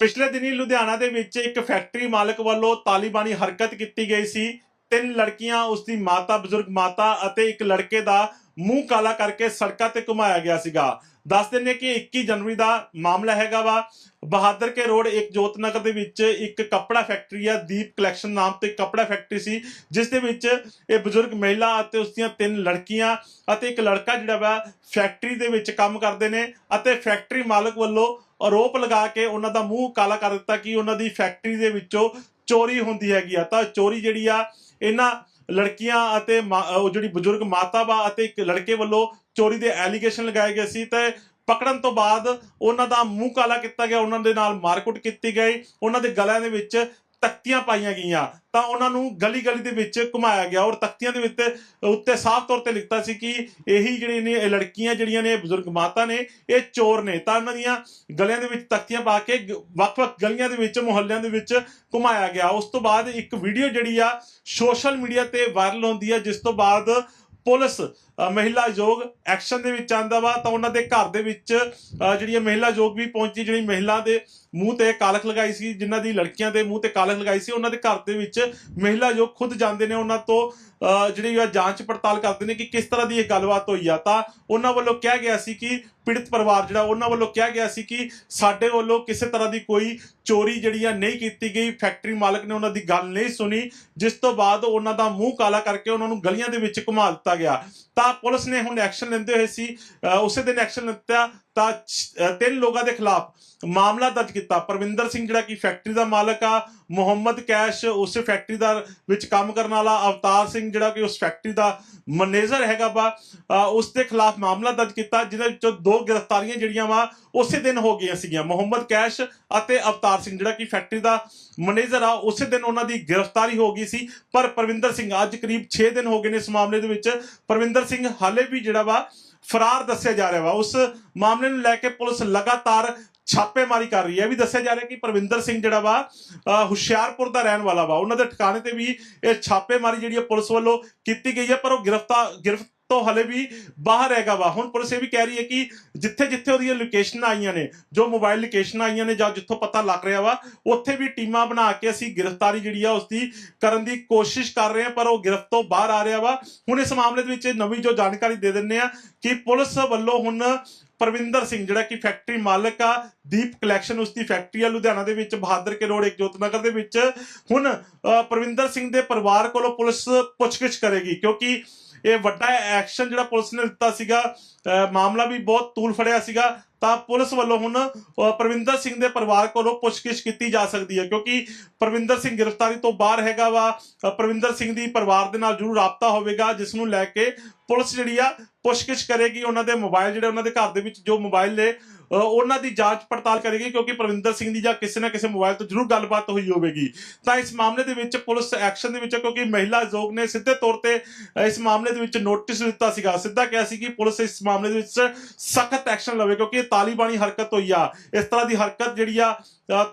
ਪਿਛਲੇ ਦਿਨੀ ਲੁਧਿਆਣਾ ਦੇ ਵਿੱਚ ਇੱਕ ਫੈਕਟਰੀ ਮਾਲਕ ਵੱਲੋਂ ਤਾਲਿਬਾਨੀ ਹਰਕਤ ਕੀਤੀ ਗਈ ਸੀ। ਤਿੰਨ ਲੜਕੀਆਂ ਉਸ ਦੀ ਮਾਤਾ, ਬਜ਼ੁਰਗ ਮਾਤਾ ਅਤੇ ਇੱਕ ਲੜਕੇ ਦਾ ਮੂੰਹ ਕਾਲਾ ਕਰਕੇ ਸੜਕਾਂ ਤੇ ਘੁਮਾਇਆ ਗਿਆ ਸੀਗਾ। ਦੱਸ ਦਿੰਦੇ ਕਿ 21 ਜਨਵਰੀ ਦਾ ਮਾਮਲਾ ਹੈਗਾ ਵਾ। ਬਹਾਦਰ ਕੇ ਰੋਡ ਇੱਕ ਜੋਤ ਨਗਰ ਦੇ ਵਿੱਚ ਇੱਕ ਕੱਪੜਾ ਫੈਕਟਰੀ ਆ, ਦੀਪ ਕਲੈਕਸ਼ਨ ਨਾਮ ਤੇ ਕੱਪੜਾ ਫੈਕਟਰੀ ਸੀ, ਜਿਸ ਦੇ ਵਿੱਚ ਇਹ ਬਜ਼ੁਰਗ ਮਹਿਲਾ ਅਤੇ ਉਸ ਦੀਆਂ ਤਿੰਨ ਲੜਕੀਆਂ ਅਤੇ ਇੱਕ ਲੜਕਾ ਜਿਹੜਾ ਵਾ ਫੈਕਟਰੀ ਦੇ ਵਿੱਚ ਕੰਮ ਕਰਦੇ ਨੇ ਅਤੇ ਫੈਕਟਰੀ ਮਾਲਕ ਵੱਲੋਂ ਆਰੋਪ ਲਗਾ ਕੇ ਉਹਨਾਂ ਦਾ ਮੂੰਹ ਕਾਲਾ ਕਰ ਦਿੱਤਾ ਕਿ ਉਹਨਾਂ ਦੀ ਫੈਕਟਰੀ ਦੇ ਵਿੱਚੋਂ ਚੋਰੀ ਹੁੰਦੀ ਹੈਗੀ ਆ। ਤਾਂ ਚੋਰੀ ਜਿਹੜੀ ਆ, ਇਹਨਾਂ ਲੜਕੀਆਂ ਅਤੇ ਮਾ- ਉਹ ਜਿਹੜੀ ਬਜ਼ੁਰਗ ਮਾਤਾ ਵਾ ਅਤੇ ਇੱਕ ਲੜਕੇ ਵੱਲੋਂ ਚੋਰੀ ਦੇ ਐਲੀਗੇਸ਼ਨ ਲਗਾਏ ਗਏ ਸੀ। ਤੇ ਪਕੜਨ ਤੋਂ ਬਾਅਦ ਉਹਨਾਂ ਦਾ ਮੂੰਹ ਕਾਲਾ ਕੀਤਾ ਗਿਆ। ਉਹਨਾਂ ਦੇ ਨਾਲ ਮਾਰਕੁੱਟ ਕੀਤੀ ਗਈ। ਉਹਨਾਂ ਦੇ ਗਲਿਆਂ ਦੇ ਵਿੱਚ ਤਖਤੀਆਂ ਪਾਈਆਂ ਗਈਆਂ। ਤਾਂ ਉਹਨਾਂ ਨੂੰ ਗਲੀ ਗਲੀ ਦੇ ਵਿੱਚ ਘੁਮਾਇਆ ਗਿਆ ਔਰ ਤਖਤੀਆਂ ਦੇ ਵਿੱਚ ਉੱਤੇ ਸਾਫ਼ ਤੌਰ ਤੇ ਲਿਖਤਾ ਸੀ ਕਿ ਇਹੀ ਜਿਹੜੇ ਨੇ, ਇਹ ਲੜਕੀਆਂ ਜਿਹੜੀਆਂ ਨੇ ਬਜ਼ੁਰਗ ਮਾਤਾ ਨੇ, ਇਹ ਚੋਰ ਨੇ। ਤਾਂ ਉਹਨਾਂ ਦੀਆਂ ਗਲੀਆਂ ਦੇ ਵਿੱਚ ਤਖਤੀਆਂ ਪਾ ਕੇ ਗ- ਵੱਖ-ਵੱਖ ਗਲੀਆਂ ਦੇ ਵਿੱਚ, ਮੁਹੱਲਿਆਂ ਦੇ ਵਿੱਚ ਘੁਮਾਇਆ ਗਿਆ। ਉਸ ਤੋਂ ਬਾਅਦ ਇੱਕ ਵੀਡੀਓ ਜਿਹੜੀ ਆ, ਸੋਸ਼ਲ ਮੀਡੀਆ ਤੇ ਵਾਇਰਲ ਹੁੰਦੀ ਆ, ਜਿਸ ਤੋਂ ਬਾਅਦ ਪੁਲਿਸ ਮਹਿਲਾ ਯੋਗ ਐਕਸ਼ਨ ਦੇ ਵਿੱਚ ਆਂਦਾ ਵਾ ਤਾਂ ਉਹਨਾਂ ਦੇ ਘਰ ਦੇ ਵਿੱਚ ਅ, ਜਿਹੜੀ ਇਹ ਮਹਿਲਾ ਯੋਗ ਵੀ ਪਹੁੰਚੀ ਜਿਹੜੀ ਮਹਿਲਾ ਦੇ ਮੂੰਹ ਤੇ ਕਾਲਖ ਲਗਾਈ ਸੀ ਜਿਨ੍ਹਾਂ ਦੀ ਲੜਕੀਆਂ ਦੇ ਮੂੰਹ ਤੇ ਕਾਲਖ ਲਗਾਈ ਸੀ ਉਹਨਾਂ ਦੇ ਘਰ ਦੇ ਵਿੱਚ ਮਹਿਲਾ ਯੋਗ ਖੁਦ ਜਾਂਦੇ ਨੇ ਉਹਨਾਂ ਤੋਂ ਜਿਹੜੀ ਆ ਜਾਂਚ ਪੜਤਾਲ ਕਰਦੇ ਨੇ ਕਿ ਕਿਸ ਤਰ੍ਹਾਂ ਦੀ ਇਹ ਗੱਲਬਾਤ ਹੋਈ ਆ। ਤਾਂ ਉਹਨਾਂ ਵੱਲੋਂ ਕਿਹਾ ਗਿਆ ਸੀ ਕਿ ਪੀੜਤ ਪਰਿਵਾਰ ਜਿਹੜਾ ਉਹਨਾਂ ਵੱਲੋਂ ਕਿਹਾ ਗਿਆ ਸੀ ਕਿ ਸਾਡੇ ਵੱਲੋਂ ਕਿਸੇ ਤਰ੍ਹਾਂ ਦੀ ਕੋਈ ਚੋਰੀ ਜਿਹੜੀ ਆ ਨਹੀਂ ਕੀਤੀ ਗਈ ਫੈਕਟਰੀ ਮਾਲਕ ਨੇ ਉਹਨਾਂ ਦੀ ਗੱਲ ਨਹੀਂ ਸੁਣੀ ਜਿਸ ਤੋਂ ਬਾਅਦ ਉਹਨਾਂ ਦਾ ਮੂੰਹ ਕਾਲਾ ਕਰਕੇ ਉਹਨਾਂ ਨੂੰ ਗਲੀਆਂ ਦੇ ਵਿੱਚ ਘੁਮਾ ਦਿੱਤਾ ਗਿਆ। ਤਾਂ ਪੁਲਿਸ ਨੇ ਹੁਣ ਐਕਸ਼ਨ ਲੈਂਦੇ ਹੋਏ ਸੀ ਅ, ਉਸੇ ਦਿਨ ਐਕਸ਼ਨ ਲਿੱਤਾ। ਤਾਂ ਤਿੰਨ ਲੋਕਾਂ ਦੇ ਖਿਲਾਫ ਮਾਮਲਾ ਦਰਜ ਕੀਤਾ। ਪਰਵਿੰਦਰ ਸਿੰਘ ਜਿਹੜਾ ਕਿ ਫੈਕਟਰੀ ਦਾ ਮਾਲਕ ਆ ਮੁਹੰਮਦ ਕੈਸ਼ ਉਸ ਫੈਕਟਰੀ ਦਾ ਵਿੱਚ ਕੰਮ ਕਰਨ ਵਾਲਾ ਅਵਤਾਰ ਸਿੰਘ ਜਿਹੜਾ ਕਿ ਉਸ ਫੈਕਟਰੀ ਦਾ ਮੈਨੇਜਰ ਹੈਗਾ ਵਾ ਅ, ਉਸ ਦੇ ਖਿਲਾਫ ਮਾਮਲਾ ਦਰਜ ਕੀਤਾ ਜਿਹਦੇ ਵਿੱਚੋਂ ਦੋ ਗ੍ਰਿਫਤਾਰੀਆਂ ਜਿਹੜੀਆਂ ਵਾ ਉਸੇ ਦਿਨ ਹੋ ਗਈਆਂ ਸੀਗੀਆਂ। ਮੁਹੰਮਦ ਕੈਸ਼ ਅਤੇ ਅਵਤਾਰ ਸਿੰਘ ਜਿਹੜਾ ਕਿ ਫੈਕਟਰੀ ਦਾ ਮੈਨੇਜਰ ਆ ਉਸੇ ਦਿਨ ਉਹਨਾਂ ਦੀ ਗ੍ਰਿਫਤਾਰੀ ਹੋ ਗਈ ਸੀ। ਪਰ ਪਰਵਿੰਦਰ ਸਿੰਘ ਅੱਜ ਕਰੀਬ 6 ਦਿਨ ਹੋ ਗਏ ਨੇ ਇਸ ਮਾਮਲੇ ਦੇ ਵਿੱਚ। ਪਰਵਿੰਦਰ ਸਿੰਘ ਹਾਲੇ ਵੀ ਜਿਹੜਾ ਵਾ ਫਰਾਰ ਦੱਸਿਆ ਜਾ ਰਿਹਾ ਵਾ। ਉਸ ਮਾਮਲੇ ਨੂੰ ਲੈ ਕੇ ਪੁਲਿਸ ਲਗਾਤਾਰ ਛਾਪੇਮਾਰੀ ਕਰ ਰਹੀ ਹੈ। ਵੀ ਦੱਸਿਆ ਜਾ ਰਿਹਾ ਕਿ ਪਰਵਿੰਦਰ ਸਿੰਘ ਜਿਹੜਾ ਵਾ ਅ, ਹੁਸ਼ਿਆਰਪੁਰ ਦਾ ਰਹਿਣ ਵਾਲਾ ਵਾ। ਉਹਨਾਂ ਦੇ ਠਿਕਾਣੇ ਤੇ ਵੀ ਇਹ ਛਾਪੇਮਾਰੀ ਜਿਹੜੀ ਹੈ ਪੁਲਿਸ ਵੱਲੋਂ ਕੀਤੀ ਗਈ ਹੈ ਪਰ ਉਹ ਗ੍ਰਿਫਤਾਰ ਗ੍ਰਿਫਤ ਤੋਂ ਹਲੇ ਵੀ ਬਾਹਰ ਹੈਗਾ ਵਾ। ਹੁਣ ਪੁਲਿਸ ਇਹ ਵੀ ਕਹਿ ਰਹੀ ਹੈ ਕਿ ਜਿੱਥੇ ਜਿੱਥੇ ਉਹਦੀਆਂ ਲੋਕੇਸ਼ਨਾਂ ਆਈਆਂ ਨੇ ਜੋ ਮੋਬਾਈਲ ਲੋਕੇਸ਼ਨਾਂ ਆਈਆਂ ਨੇ ਜਾਂ ਜਿੱਥੋਂ ਪਤਾ ਲੱਗ ਰਿਹਾ ਵਾ ਉੱਥੇ ਵੀ ਟੀਮਾਂ ਬਣਾ ਕੇ ਅਸੀਂ ਗ੍ਰਿਫਤਾਰੀ ਜਿਹੜੀ ਆ ਉਸ ਦੀ ਕਰਨ ਦੀ ਕੋਸ਼ਿਸ਼ ਕਰ ਰਹੇ ਹਾਂ ਪਰ ਉਹ ਗ੍ਰਿਫਤ ਤੋਂ ਬਾਹਰ ਆ ਰਿਹਾ ਵਾ। ਹੁਣ ਇਸ ਮਾਮਲੇ ਦੇ ਵਿੱਚ ਨਵੀਂ ਜੋ ਜਾਣਕਾਰੀ ਦੇ ਦਿੰਨੇ ਆ ਕਿ ਪੁਲਿਸ ਵੱਲੋਂ ਹੁਣ ਪਰਵਿੰਦਰ ਸਿੰਘ ਜਿਹੜਾ ਕਿ ਫੈਕਟਰੀ ਮਾਲਕ ਆ ਦੀਪ ਕਲੈਕਸ਼ਨ ਉਸ ਦੀ ਫੈਕਟਰੀ ਆ ਲੁਧਿਆਣਾ ਦੇ ਵਿੱਚ ਬਹਾਦਰ ਕੇ ਰੋਡ ਇੱਕ ਜੋਤਨਗਰ ਦੇ ਵਿੱਚ। ਹੁਣ ਅ, ਪਰਵਿੰਦਰ ਸਿੰਘ ਦੇ ਪਰਿਵਾਰ ਕੋਲੋਂ ਪੁਲਿਸ ਪੁੱਛਗਿੱਛ ਕਰੇਗੀ ਕਿਉਂਕਿ ਇਹ ਵੱਡਾ ਐਕਸ਼ਨ ਜਿਹੜਾ ਪੁਲਿਸ ਨੇ ਦਿੱਤਾ ਸੀਗਾ ਮਾਮਲਾ ਵੀ ਬਹੁਤ ਤੂਲ ਫੜਿਆ ਸੀਗਾ ਤਾਂ ਪੁਲਿਸ ਵੱਲੋਂ ਹੁਣ ਅ, ਸਿੰਘ ਦੇ ਪਰਿਵਾਰ ਕੋਲੋਂ ਪੁੱਛਗਿੱਛ ਕੀਤੀ ਜਾ ਸਕਦੀ ਹੈ ਕਿਉਂਕਿ ਪਰਵਿੰਦਰ ਸਿੰਘ ਗ੍ਰਿਫਤਾਰੀ ਤੋਂ ਬਾਹਰ ਹੈਗਾ ਵਾ ਅ, ਪਰਵਿੰਦਰ ਸਿੰਘ ਦੀ ਪਰਿਵਾਰ ਦੇ ਨਾਲ ਜ਼ਰੂਰ ਰਾਬਤਾ ਹੋਵੇਗਾ ਜਿਸ ਨੂੰ ਲੈ ਕੇ ਪੁਲਿਸ ਜਿਹੜੀ ਆ ਪੁੱਛਗਿੱਛ ਕਰੇਗੀ ਉਹਨਾਂ ਦੇ ਮੋਬਾਈਲ ਜਿਹੜੇ ਉਹਨਾਂ ਦੇ ਘਰ ਦੇ ਵਿੱਚ ਜੋ ਮੋਬਾਈਲ ਨੇ ਉਹਨਾਂ ਦੀ ਜਾਂਚ ਪੜਤਾਲ ਕਰੇਗੀ ਕਿਉਂਕਿ ਪਰਵਿੰਦਰ ਸਿੰਘ ਦੀ ਜਾਂ ਕਿਸੇ ਨਾ ਕਿਸੇ ਮੋਬਾਈਲ ਤੋਂ ਜ਼ਰੂਰ ਗੱਲਬਾਤ ਹੋਈ ਹੋਵੇਗੀ। ਤਾਂ ਇਸ ਮਾਮਲੇ ਦੇ ਵਿੱਚ ਪੁਲਿਸ ਐਕਸ਼ਨ ਦੇ ਵਿੱਚ ਕਿਉਂਕਿ ਮਹਿਲਾ ਆਯੋਗ ਨੇ ਸਿੱਧੇ ਤੌਰ ਤੇ ਇਸ ਮਾਮਲੇ ਦੇ ਵਿੱਚ ਨੋਟਿਸ ਦਿੱਤਾ ਸੀਗਾ। ਸਿੱਧਾ ਕਿਹਾ ਸੀ ਕਿ ਪੁਲਿਸ ਇਸ ਮਾਮਲੇ ਦੇ ਵਿੱਚ ਸਖਤ ਐਕਸ਼ਨ ਲਵੇ ਕਿਉਂਕਿ ਇਹ ਤਾਲਿਬਾਨੀ ਹਰਕਤ ਹੋਈ ਆ। ਇਸ ਤਰ੍ਹਾਂ ਦੀ ਹਰਕਤ ਜਿਹੜੀ ਆ ਅ,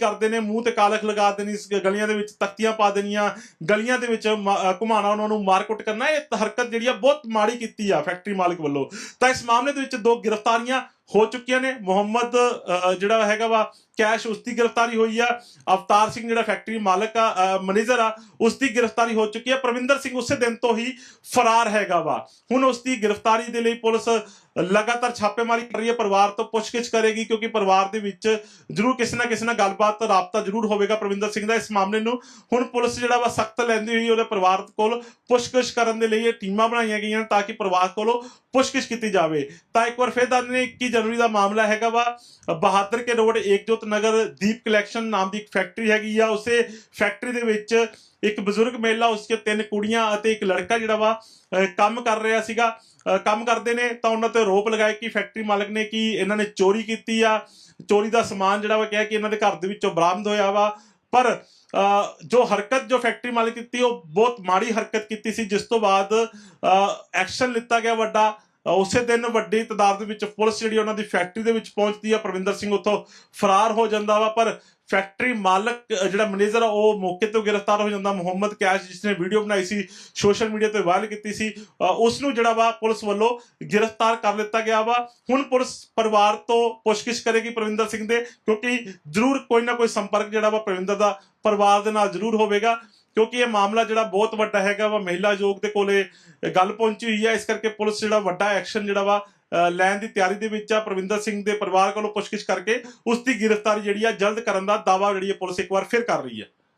ਕਰਦੇ ਨੇ ਮੂੰਹ ਤੇ ਕਾਲਖ ਲਗਾ ਦੇਣੀ ਇਸ ਗਲੀਆਂ ਦੇ ਵਿੱਚ ਤਖਤੀਆਂ ਪਾ ਦੇਣੀਆਂ ਗਲੀਆਂ ਦੇ ਵਿੱਚ ਮ- ਘੁਮਾਉਣਾ ਉਹਨਾਂ ਨੂੰ ਮਾਰਕੁੱਟ ਕਰਨਾ ਇਹ ਹਰਕਤ ਜਿਹੜੀ ਆ ਬਹੁਤ ਮਾੜੀ ਕੀਤੀ ਆ ਫੈਕਟਰੀ ਮਾਲਕ ਵੱਲੋਂ। ਤਾਂ ਇਸ ਮਾਮਲੇ ਦੇ ਵਿੱਚ ਦੋ ਗ੍ਰਿਫਤਾਰੀਆਂ ਹੋ ਚੁੱਕੀਆਂ ਨੇ। ਮੁਹੰਮਦ ਅ, ਜਿਹੜਾ ਹੈਗਾ ਵਾ ਕੈਸ਼ ਉਸ ਦੀ ਗ੍ਰਿਫਤਾਰੀ ਹੋਈ ਆ। ਅਵਤਾਰ ਸਿੰਘ ਜਿਹੜਾ ਫੈਕਟਰੀ ਮਾਲਕ ਆ ਮੈਨੇਜਰ ਆ ਉਸ ਦੀ ਗ੍ਰਿਫਤਾਰੀ ਹੋ ਚੁੱਕੀ ਆ। ਪ੍ਰਵਿੰਦਰ ਸਿੰਘ ਉਸੇ ਦਿਨ ਤੋਂ ਹੀ ਫਰਾਰ ਹੈਗਾ ਵਾ। ਹੁਣ ਉਸ ਦੀ ਗ੍ਰਿਫਤਾਰੀ ਦੇ ਲਈ ਪੁਲਿਸ ਲਗਾਤਾਰ ਛਾਪੇਮਾਰੀ ਕਰ ਰਹੀ ਹੈ। ਪਰਿਵਾਰ ਤੋਂ ਪੁੱਛਗਿੱਛ ਕਰੇਗੀ ਕਿਉਂਕਿ ਪਰਿਵਾਰ ਦੇ ਵਿੱਚ ਜ਼ਰੂਰ ਕਿਸੇ ਨਾ ਕਿਸੇ ਨਾਲ ਗੱਲਬਾਤ ਰਾਬਤਾ ਜ਼ਰੂਰ ਹੋਵੇਗਾ ਪ੍ਰਵਿੰਦਰ ਸਿੰਘ ਦਾ ਇਸ ਮਾਮਲੇ ਨੂੰ। ਹੁਣ ਪੁਲਿਸ ਜਿਹੜਾ ਵਾ ਸਖਤ ਲੈਂਦੀ ਹੋਈ ਉਹਦੇ ਪਰਿਵਾਰ ਕੋਲ ਪੁੱਛਗਿੱਛ ਕਰਨ ਦੇ ਲਈ ਇਹ ਟੀਮਾਂ ਬਣਾਈਆਂ ਗਈਆਂ ਤਾਂ ਕਿ ਪਰਿਵਾਰ ਕੋਲੋਂ ਪੁੱਛਗਿੱਛ ਕੀਤੀ ਜਾਵੇ। ਤਾਂ ਇੱਕ ਵਾਰ ਫਿਰ ਦੱਸ ਹਾਂ, 21 ਜਨਵਰੀ ਦਾ ਮਾਮਲਾ ਹੈਗਾ ਵਾ। ਬਹਾਦਰ ਕੇ ਰੋਡ ਏਕਜੋਤ ਨਗਰ ਦੀਪ ਕਲੈਕਸ਼ਨ ਨਾਮ ਦੀ ਇੱਕ ਫੈਕਟਰੀ ਹੈਗੀ ਆ। ਉਸੇ ਫੈਕਟਰੀ ਦੇ ਵਿੱਚ ਇੱਕ ਬਜ਼ੁਰਗ ਮਹਿਲਾ ਉਸ ਦੇ ਤਿੰਨ ਕੁੜੀਆਂ ਅਤੇ ਇੱਕ ਲੜਕਾ ਜਿਹੜਾ ਵਾ ਕੰਮ ਕਰ ਰਿਹਾ ਸੀਗਾ। ਕੰਮ ਕਰਦੇ ਨੇ ਤਾਂ ਉਹਨਾਂ ਤੇ ਆਰੋਪ ਲਗਾਏ ਕਿ ਫੈਕਟਰੀ ਮਾਲਕ ਨੇ ਕਿ ਇਹਨਾਂ ਨੇ ਚੋਰੀ ਕੀਤੀ ਆ। ਚੋਰੀ ਦਾ ਸਮਾਨ ਜਿਹੜਾ ਵਾ ਕਿਹਾ ਕਿ ਇਹਨਾਂ ਦੇ ਘਰ ਦੇ ਵਿੱਚੋਂ ਬਰਾਮਦ ਹੋਇਆ ਵਾ। ਪਰ ਜੋ ਹਰਕਤ ਜੋ ਫੈਕਟਰੀ ਮਾਲਕ ਕੀਤੀ, ਉਹ ਬਹੁਤ ਮਾੜੀ ਹਰਕਤ ਕੀਤੀ ਸੀ, ਜਿਸ ਤੋਂ ਬਾਅਦ ਐਕਸ਼ਨ ਲਿੱਤਾ ਗਿਆ ਵੱਡਾ। ਉਸੇ ਦਿਨ ਵੱਡੀ ਤਾਦਾਦ ਵਿੱਚ ਪੁਲਿਸ ਜਿਹੜੀ ਉਹਨਾਂ ਦੀ ਫੈਕਟਰੀ ਦੇ ਵਿੱਚ ਪਹੁੰਚਦੀ ਆ ਪ੍ਰਵਿੰਦਰ ਸਿੰਘ ਉੱਥੋਂ ਫਰਾਰ ਹੋ ਜਾਂਦਾ ਵਾ ਪਰ ਫੈਕਟਰੀ ਮਾਲਕ ਜਿਹੜਾ ਮੈਨੇਜਰ ਆ ਉਹ ਮੌਕੇ ਤੋਂ ਗ੍ਰਿਫਤਾਰ ਹੋ ਜਾਂਦਾ। ਮੁਹੰਮਦ ਕੈਸ਼ ਜਿਸ ਨੇ ਵੀਡੀਓ ਬਣਾਈ ਸੀ ਸੋਸ਼ਲ ਮੀਡੀਆ ਤੇ ਵਾਇਰਲ ਕੀਤੀ ਸੀ ਅ, ਉਸ ਨੂੰ ਜਿਹੜਾ ਵਾ ਪੁਲਿਸ ਵੱਲੋਂ ਗ੍ਰਿਫਤਾਰ ਕਰ ਲਿੱਤਾ ਗਿਆ ਵਾ। ਹੁਣ ਪੁਲਿਸ ਪਰਿਵਾਰ ਤੋਂ ਪੁੱਛਗਿੱਛ ਕਰੇਗੀ ਪ੍ਰਵਿੰਦਰ ਸਿੰਘ ਦੇ ਕਿਉਂਕਿ ਜ਼ਰੂਰ ਕੋਈ ਨਾ ਕੋਈ ਸੰਪਰਕ ਜਿਹੜਾ ਵਾ ਪ੍ਰਵਿੰਦਰ ਦਾ ਪਰਿਵਾਰ ਦੇ ਨਾਲ ਜ਼ਰੂਰ ਹੋਵੇਗਾ। ਕਿਉਂਕਿ ਇਹ ਮਾਮਲਾ ਜਿਹੜਾ ਬਹੁਤ ਵੱਡਾ ਹੈਗਾ ਵਾ ਮਹਿਲਾ ਆਯੋਗ ਦੇ ਕੋਲੇ ਗੱਲ ਪਹੁੰਚੀ ਹੋਈ ਹੈ। ਇਸ ਕਰਕੇ ਪੁਲਿਸ ਜਿਹੜਾ ਵੱਡਾ ਐਕਸ਼ਨ ਜਿਹੜਾ ਵਾ ਅ, ਲੈਣ ਦੀ ਤਿਆਰੀ ਦੇ ਵਿੱਚ ਆ। ਪ੍ਰਵਿੰਦਰ ਸਿੰਘ ਦੇ ਪਰਿਵਾਰ ਕੋਲੋਂ ਪੁੱਛਗਿੱਛ ਕਰਕੇ ਉਸ ਦੀ ਗ੍ਰਿਫਤਾਰੀ ਜਿਹੜੀ ਆ ਜਲਦ ਕਰਨ ਦਾ ਦਾਵਾ ਜਿਹੜੀ ਹੈ ਪੁਲਿਸ ਇੱਕ ਵਾਰ ਫਿਰ ਕਰ ਰਹੀ ਹੈ।